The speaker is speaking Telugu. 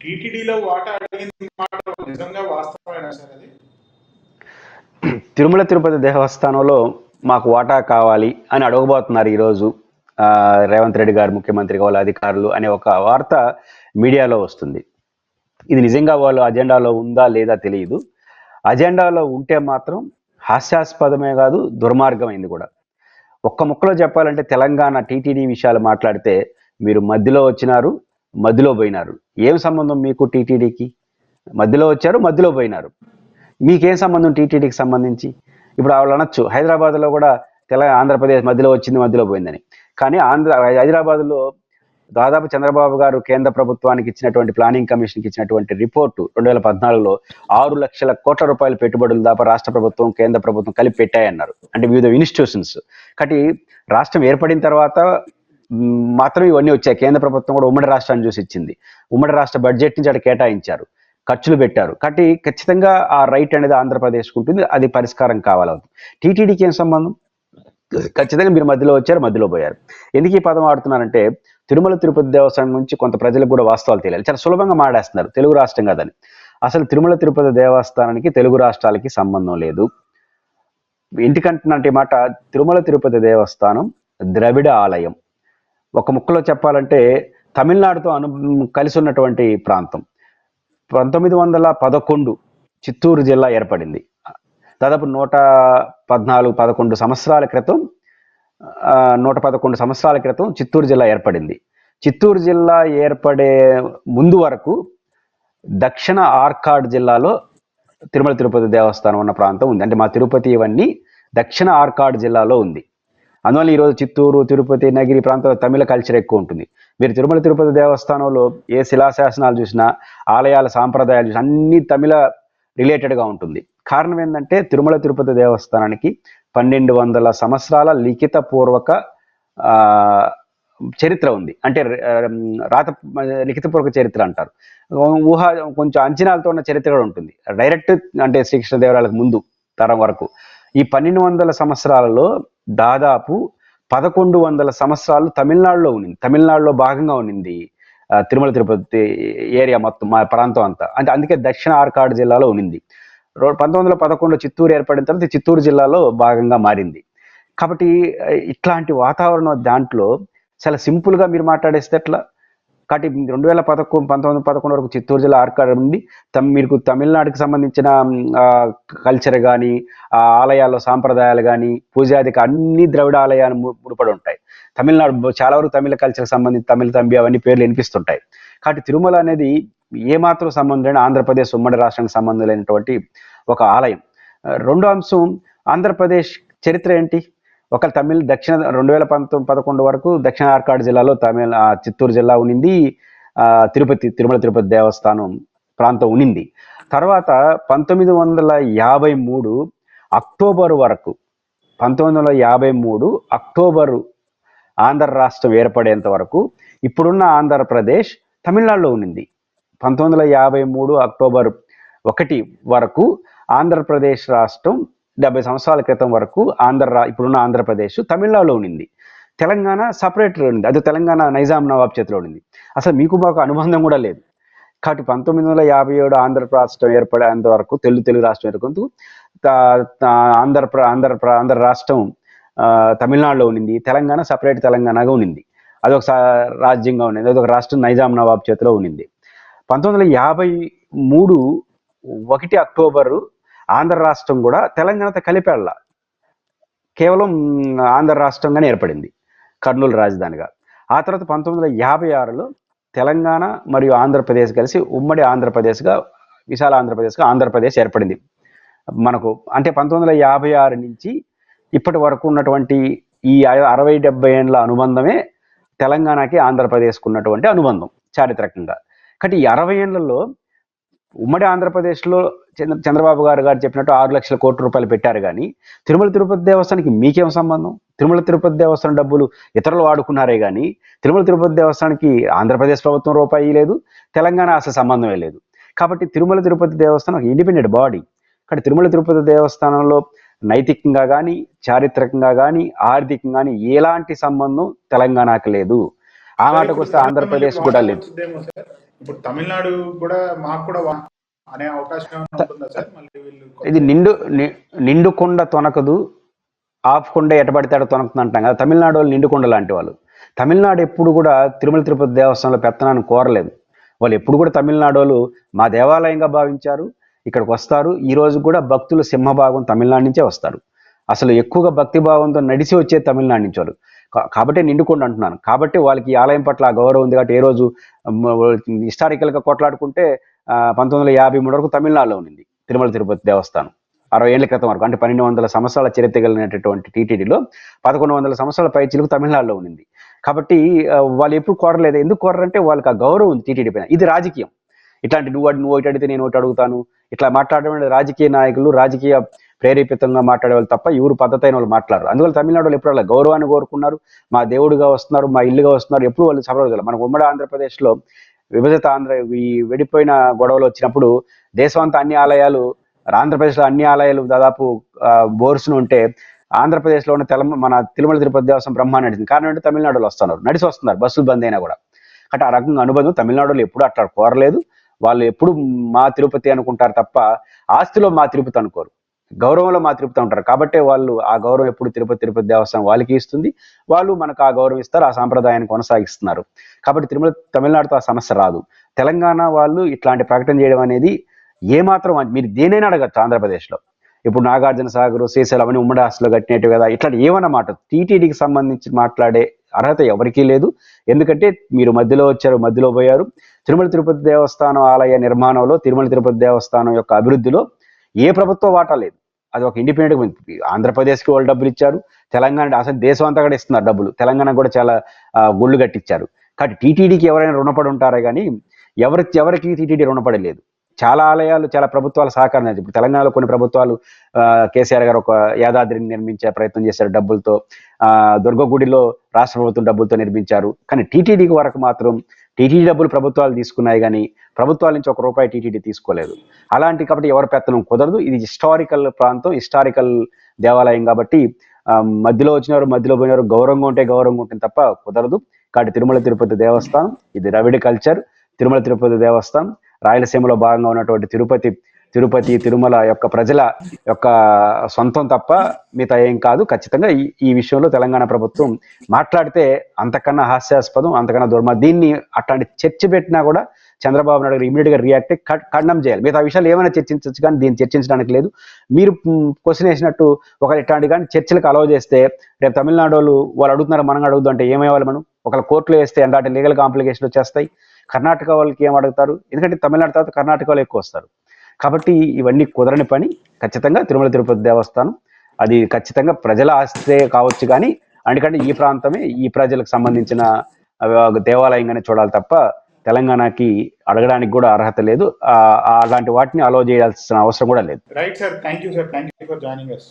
టీటీడీలో వాటా మాట నిజంగా వాస్తవమేనా సార్ అది? తిరుమల తిరుపతి దేవస్థానంలో మాకు వాటా కావాలి అని అడగబోతున్నారు ఈరోజు రేవంత్ రెడ్డి గారు ముఖ్యమంత్రి వాళ్ళ అధికారులు అనే ఒక వార్త మీడియాలో వస్తుంది. ఇది నిజంగా వాళ్ళు అజెండాలో ఉందా లేదా తెలియదు. అజెండాలో ఉంటే మాత్రం హాస్యాస్పదమే కాదు దుర్మార్గమైంది కూడా. ఒక్క ముక్కలో చెప్పాలంటే తెలంగాణ టీటీడీ విషయాలు మాట్లాడితే మీరు మధ్యలో వచ్చినారు మధ్యలో పోయినారు. ఏం సంబంధం మీకు టీటీడీకి? మధ్యలో వచ్చారు మధ్యలో పోయినారు. మీకేం సంబంధం టీటీడీకి సంబంధించి? ఇప్పుడు వాళ్ళు అనొచ్చు హైదరాబాద్లో కూడా తెలంగాణ ఆంధ్రప్రదేశ్ మధ్యలో వచ్చింది మధ్యలో పోయిందని. కానీ ఆంధ్ర హైదరాబాద్లో దాదాపు చంద్రబాబు గారు కేంద్ర ప్రభుత్వానికి ఇచ్చినటువంటి ప్లానింగ్ కమిషన్కి ఇచ్చినటువంటి రిపోర్టు రెండు వేల పద్నాలుగులో ఆరు లక్షల కోట్ల రూపాయల పెట్టుబడులు దాపా రాష్ట్ర ప్రభుత్వం కేంద్ర ప్రభుత్వం కలిపి పెట్టాయన్నారు. అంటే వివిధ ఇన్స్టిట్యూషన్స్ కాబట్టి రాష్ట్రం ఏర్పడిన తర్వాత మాత్రం ఇవన్నీ వచ్చాయి. కేంద్ర ప్రభుత్వం కూడా ఉమ్మడి రాష్ట్రాన్ని చూసి ఇచ్చింది. ఉమ్మడి రాష్ట్ర బడ్జెట్ నుంచి అక్కడ కేటాయించారు. ఖర్చులు పెట్టారు. కాబట్టి ఖచ్చితంగా ఆ రైట్ అనేది ఆంధ్రప్రదేశ్కి ఉంటుంది. అది పరిష్కారం కావాలవుతుంది. టీటీడీకి ఏం సంబంధం? ఖచ్చితంగా మీరు మధ్యలో వచ్చారు మధ్యలో పోయారు. ఎందుకు ఈ పదం ఆడుతున్నారంటే తిరుమల తిరుపతి దేవస్థానం నుంచి కొంత ప్రజలకు కూడా వాస్తవాలు తెలియాలి. చాలా సులభంగా మాడేస్తున్నారు. తెలుగు రాష్ట్రం కాదని. అసలు తిరుమల తిరుపతి దేవస్థానానికి తెలుగు రాష్ట్రాలకి సంబంధం లేదు. ఎందుకంటున్నట్టు మాట తిరుమల తిరుపతి దేవస్థానం ద్రవిడ ఆలయం. ఒక ముక్కలో చెప్పాలంటే తమిళనాడుతో అను కలిసి ఉన్నటువంటి ప్రాంతం. పంతొమ్మిది వందల పదకొండు చిత్తూరు జిల్లా ఏర్పడింది. దాదాపు నూట పద్నాలుగు పదకొండు సంవత్సరాల క్రితం నూట పదకొండు సంవత్సరాల క్రితం చిత్తూరు జిల్లా ఏర్పడింది. చిత్తూరు జిల్లా ఏర్పడే ముందు వరకు దక్షిణ ఆర్కాడ్ జిల్లాలో తిరుమల తిరుపతి దేవస్థానం ఉన్న ప్రాంతం ఉంది. అంటే మా తిరుపతి ఇవన్నీ దక్షిణ ఆర్కాడ్ జిల్లాలో ఉంది. అందువల్ల ఈరోజు చిత్తూరు తిరుపతి నగిరి ప్రాంతంలో తమిళ కల్చర్ ఎక్కువ ఉంటుంది. మీరు తిరుమల తిరుపతి దేవస్థానంలో ఏ శిలాశాసనాలు చూసినా ఆలయాల సాంప్రదాయాలు చూసినా అన్ని తమిళ రిలేటెడ్గా ఉంటుంది. కారణం ఏంటంటే తిరుమల తిరుపతి దేవస్థానానికి పన్నెండు వందల సంవత్సరాల లిఖిత పూర్వక చరిత్ర ఉంది. అంటే రాత లిఖితపూర్వక చరిత్ర అంటారు. ఊహ కొంచెం అంచనాలతో ఉన్న చరిత్ర కూడా ఉంటుంది. డైరెక్ట్ అంటే శ్రీకృష్ణదేవరాయలకు ముందు తరం వరకు. ఈ పన్నెండు వందల సంవత్సరాలలో దాదాపు పదకొండు వందల సంవత్సరాలు తమిళనాడులో ఉన్నింది. తమిళనాడులో భాగంగా ఉన్నింది తిరుమల తిరుపతి ఏరియా మొత్తం మా ప్రాంతం అంతా. అంటే అందుకే దక్షిణ ఆర్కాడ్ జిల్లాలో ఉన్నింది. పంతొమ్మిది వందల పదకొండులో చిత్తూరు ఏర్పడిన తర్వాత చిత్తూరు జిల్లాలో భాగంగా మారింది. కాబట్టి ఇట్లాంటి వాతావరణం దాంట్లో చాలా సింపుల్గా మీరు మాట్లాడేస్తే ఎట్లా? కాబట్టి రెండు వేల పదకొండు పంతొమ్మిది పదకొండు వరకు చిత్తూరు జిల్లా ఆర్కాడ్ ఉంది తమ్ మీకు తమిళనాడుకి సంబంధించిన కల్చర్ కానీ ఆలయాల్లో సాంప్రదాయాలు కానీ పూజాదికి అన్ని ద్రవిడ ఆలయాలు ముడిపడి ఉంటాయి. తమిళనాడు చాలా వరకు తమిళ కల్చర్కి సంబంధించి తమిళ తంబి అవన్నీ పేర్లు వినిపిస్తుంటాయి. కాబట్టి తిరుమల అనేది ఏమాత్రం సంబంధం లేని ఆంధ్రప్రదేశ్ ఉమ్మడి రాష్ట్రానికి సంబంధం లేనటువంటి ఒక ఆలయం. రెండో అంశం ఆంధ్రప్రదేశ్ చరిత్ర ఏంటి? ఒక తమిళ దక్షిణ రెండు వేల పంతొమ్మిది పదకొండు వరకు దక్షిణ ఆర్కాడ్ జిల్లాలో తమిళ చిత్తూరు జిల్లా ఉనింది. తిరుపతి తిరుమల తిరుపతి దేవస్థానం ప్రాంతం ఉన్నింది తర్వాత పంతొమ్మిది వందల యాభై మూడు అక్టోబర్ వరకు పంతొమ్మిది వందల యాభై మూడు అక్టోబరు ఆంధ్ర రాష్ట్రం ఏర్పడేంత వరకు ఇప్పుడున్న ఆంధ్రప్రదేశ్ తమిళనాడులో ఉన్నింది పంతొమ్మిది వందల యాభై మూడు అక్టోబర్ ఒకటి వరకు ఆంధ్రప్రదేశ్ రాష్ట్రం డెబ్బై సంవత్సరాల క్రితం వరకు ఆంధ్ర రా- ఇప్పుడున్న ఆంధ్రప్రదేశ్ తమిళనాడులో ఉన్నింది తెలంగాణ సపరేట్ ఉంది అది తెలంగాణ నైజాం నవాబ్ చేతిలో ఉండింది. అసలు మీకు మాకు అనుబంధం కూడా లేదు. కాబట్టి పంతొమ్మిది వందల యాభై ఏడు ఆంధ్ర రాష్ట్రం ఏర్పడేంత వరకు తెలుగు తెలుగు రాష్ట్రం ఏర్పడుతూ ఆంధ్ర ఆంధ్రప్ర ఆంధ్ర ఆంధ్ర రాష్ట్రం తమిళనాడులో ఉన్నింది తెలంగాణ సపరేట్ తెలంగాణగా ఉన్నింది అదొక సా- రాజ్యంగా ఉండింది. అదొక రాష్ట్రం నైజాం నవాబ్ చేతిలో ఉండింది. పంతొమ్మిది వందల యాభై మూడు ఒకటి అక్టోబరు ఆంధ్ర రాష్ట్రం కూడా తెలంగాణతో కలిపేళ్ళ కేవలం ఆంధ్ర రాష్ట్రంగానే ఏర్పడింది. కర్నూలు రాజధానిగా. ఆ తర్వాత పంతొమ్మిది వందల యాభై ఆరులో తెలంగాణ మరియు ఆంధ్రప్రదేశ్ కలిసి ఉమ్మడి ఆంధ్రప్రదేశ్గా విశాల ఆంధ్రప్రదేశ్గా ఆంధ్రప్రదేశ్ ఏర్పడింది. మనకు అంటే పంతొమ్మిది వందల యాభై ఆరు నుంచి ఇప్పటి వరకు ఉన్నటువంటి ఈ అరవై డెబ్బై ఏళ్ళ అనుబంధమే తెలంగాణకి ఆంధ్రప్రదేశ్కు ఉన్నటువంటి అనుబంధం చారిత్రకంగా. కాబట్టి ఈ అరవై ఏండ్లలో ఉమ్మడి ఆంధ్రప్రదేశ్లో చంద్ర చంద్రబాబు గారు గారు చెప్పినట్టు ఆరు లక్షల కోట్ల రూపాయలు పెట్టారు కానీ తిరుమల తిరుపతి దేవస్థానానికి మీకేం సంబంధం? తిరుమల తిరుపతి దేవస్థానం డబ్బులు ఇతరులు వాడుకున్నారే కానీ తిరుమల తిరుపతి దేవస్థానానికి ఆంధ్రప్రదేశ్ ప్రభుత్వం రూపాయి లేదు తెలంగాణ అసలు సంబంధమే లేదు. కాబట్టి తిరుమల తిరుపతి దేవస్థానం ఒక ఇండిపెండెంట్ బాడీ. కానీ తిరుమల తిరుపతి దేవస్థానంలో నైతికంగా కానీ చారిత్రకంగా కానీ ఆర్థికంగా కానీ ఎలాంటి సంబంధం తెలంగాణకు లేదు. ఆ మాటకు వస్తే ఆంధ్రప్రదేశ్ కూడా లేదు. ఇప్పుడు తమిళనాడు కూడా మాకు కూడా అనే అవకాశం ఏమైనా ఉంటుందా సార్? మళ్ళీ వీళ్ళు కొత్త- ఇది నిండు నిండుకొండ తొనకదు ఆపుకుండ ఎటబడితాడు తొనకుతుంది అంటాం కదా. తమిళనాడు వాళ్ళు నిండుకొండ లాంటి వాళ్ళు. తమిళనాడు ఎప్పుడు కూడా తిరుమల తిరుపతి దేవస్థానంలో పెత్తనాన్ని కోరలేదు. వాళ్ళు ఎప్పుడు కూడా తమిళనాడు వాళ్ళు మా దేవాలయంగా భావించారు ఇక్కడికి వస్తారు. ఈ రోజు కూడా భక్తులు సింహభాగం తమిళనాడు నుంచే వస్తారు. అసలు ఎక్కువగా భక్తి భావంతో నడిచి వచ్చే తమిళనాడు నుంచి వాళ్ళు. కాబట్టి నిండుకోండి అంటున్నాను. కాబట్టి వాళ్ళకి ఈ ఆలయం పట్ల గౌరవం ఉంది కాబట్టి ఏ రోజు హిస్టారికల్గా కొట్లాడుకుంటే ఆ, పంతొమ్మిది వందల యాభై మూడు వరకు తమిళనాడులో ఉంది తిరుమల తిరుపతి దేవస్థానం. అరవై ఏళ్ళ క్రితం వరకు అంటే పన్నెండు వందల సంవత్సరాల చరిత్ర కలిగినటువంటి టీటీడీలో పదకొండు వందల సంవత్సరాల పై చిలుకు తమిళనాడులో ఉంది కాబట్టి వాళ్ళు ఎప్పుడు కోరలేదు. ఎందుకు కోరరంటే వాళ్ళకి ఆ గౌరవం ఉంది టీటీడీ పైన. ఇది రాజకీయం. ఇట్లాంటి నువ్వు నువ్వు ఒకటి అడిగితే నేను ఒకటి అడుగుతాను. ఇట్లా మాట్లాడడం రాజకీయ నాయకులు రాజకీయ ప్రేరేపితంగా మాట్లాడే వాళ్ళు తప్ప ఎవరు పద్ధతి అయిన వాళ్ళు మాట్లాడరు. అందువల్ల తమిళనాడు వాళ్ళు ఎప్పుడు అలా గౌరవాన్ని కోరుకున్నారు మా దేవుడిగా వస్తున్నారు మా ఇల్లుగా వస్తున్నారు ఎప్పుడు వాళ్ళు సఫలం మనకు ఉమ్మడి ఆంధ్రప్రదేశ్లో విభజిత ఆంధ్ర ఈ వెడిపోయిన గొడవలు వచ్చినప్పుడు దేశం అంతా అన్ని ఆలయాలు ఆంధ్రప్రదేశ్లో అన్ని ఆలయాలు దాదాపు బోర్సును ఉంటే ఆంధ్రప్రదేశ్లో ఉన్న తెల మన తిరుమల తిరుపతి దేవస్థానం బ్రహ్మాండ నడిచింది. కారణం అంటే తమిళనాడులో వస్తున్నారు. నడిచి వస్తున్నారు బస్సులు బంద్ అయినా కూడా. అంటే ఆ రకంగా అనుబంధం తమిళనాడులో ఎప్పుడు అట్లా కోరలేదు. వాళ్ళు ఎప్పుడు మా తిరుపతి అనుకుంటారు తప్ప ఆస్తిలో మా తిరుపతి అనుకోరు. గౌరవంలో మా తిరుపతి ఉంటారు. కాబట్టి వాళ్ళు ఆ గౌరవం ఎప్పుడు తిరుపతి తిరుపతి దేవస్థానం వాళ్ళకి ఇస్తుంది. వాళ్ళు మనకు ఆ గౌరవం ఇస్తారు ఆ సాంప్రదాయాన్ని కొనసాగిస్తున్నారు. కాబట్టి తిరుమల తమిళనాడుతో ఆ సమస్య రాదు. తెలంగాణ వాళ్ళు ఇట్లాంటి ప్రకటన చేయడం అనేది ఏమాత్రం మీరు దేనైనా అడగచ్చు ఆంధ్రప్రదేశ్లో. ఇప్పుడు నాగార్జున సాగర్ శ్రీశైలం అవన్నీ ఉమ్మడి ఆస్తులు కట్టినట్టు కదా ఇట్లాంటి ఏమన్నమాట టీటీడీకి సంబంధించి మాట్లాడే అర్హత ఎవరికీ లేదు. ఎందుకంటే మీరు మధ్యలో వచ్చారు మధ్యలో పోయారు. తిరుమల తిరుపతి దేవస్థానం ఆలయ నిర్మాణంలో తిరుమల తిరుపతి దేవస్థానం యొక్క అభివృద్ధిలో ఏ ప్రభుత్వ వాటా లేదు. అది ఒక ఇండిపెండెంట్ ఆంధ్రప్రదేశ్కి వాళ్ళు డబ్బులు ఇచ్చారు. తెలంగాణ అసలు దేశం అంతా కూడా ఇస్తున్నారు డబ్బులు. తెలంగాణ కూడా చాలా గుళ్ళు కట్టించారు. కాబట్టి టీటీడీకి ఎవరైనా రుణపడి ఉంటారే కానీ ఎవరి ఎవరికి టీటీడీ రుణపడి లేదు చాలా ఆలయాలు చాలా ప్రభుత్వాలు సహకారం ఇప్పుడు తెలంగాణలో కొన్ని ప్రభుత్వాలు ఆ, కేసీఆర్ గారు ఒక యాదాద్రిని నిర్మించే ప్రయత్నం చేశారు డబ్బులతో. ఆ, దుర్గగుడిలో రాష్ట్ర ప్రభుత్వం డబ్బులతో నిర్మించారు. కానీ టీటీడీకి వరకు మాత్రం టీటీడీ డబ్బులు ప్రభుత్వాలు తీసుకున్నాయి కానీ ప్రభుత్వాల నుంచి ఒక రూపాయి టీటీడీ తీసుకోలేదు. అలాంటి కాబట్టి ఎవరి పెత్తనం కుదరదు. ఇది హిస్టారికల్ ప్రాంతం హిస్టారికల్ దేవాలయం కాబట్టి మధ్యలో వచ్చినారు మధ్యలో పోయినారు గౌరవంగా ఉంటే గౌరవంగా ఉంటుంది తప్ప కుదరదు. కాబట్టి తిరుమల తిరుపతి దేవస్థానం ఇది ద్రవిడ కల్చర్. తిరుమల తిరుపతి దేవస్థానం రాయలసీమలో భాగంగా ఉన్నటువంటి తిరుపతి తిరుపతి తిరుమల యొక్క ప్రజల యొక్క సొంతం తప్ప మిగతా ఏం కాదు. ఖచ్చితంగా ఈ ఈ విషయంలో తెలంగాణ ప్రభుత్వం మాట్లాడితే అంతకన్నా హాస్యాస్పదం అంతకన్నా దుర్మ. దీన్ని అట్లాంటి చర్చ పెట్టినా కూడా చంద్రబాబు నాయుడు గారు ఇమీడియట్గా రియాక్ట్ ఖండం చేయాలి. మిగతా విషయాలు ఏమైనా చర్చించవచ్చు కానీ దీన్ని చర్చించడానికి లేదు. మీరు క్వశ్చన్ వేసినట్టు ఒక ఇట్లాంటి కానీ చర్చలకు అలౌ చేస్తే రేపు తమిళనాడు వాళ్ళు వాళ్ళు అడుగుతున్నారు మనం అడుగుదాం అంటే ఏమేవాలి మనం? ఒకవేళ కోర్టులో వేస్తే అలాంటి లీగల్ కాంప్లికేషన్లు వచ్చేస్తాయి. కర్ణాటక వాళ్ళకి ఏం అడుగుతారు? ఎందుకంటే తమిళనాడు తర్వాత కర్ణాటక వాళ్ళు ఎక్కువ వస్తారు. కాబట్టి ఇవన్నీ కుదరని పని. ఖచ్చితంగా తిరుమల తిరుపతి దేవస్థానం. అది ఖచ్చితంగా ప్రజల ఆస్తే కావచ్చు కానీ అందుకంటే ఈ ప్రాంతమే ఈ ప్రజలకు సంబంధించిన దేవాలయంగానే చూడాలి తప్ప తెలంగాణకి అడగడానికి కూడా అర్హత లేదు. అలాంటి వాటిని అలో చేయాల్సిన అవసరం కూడా లేదు. Right sir thank you sir thank you for joining us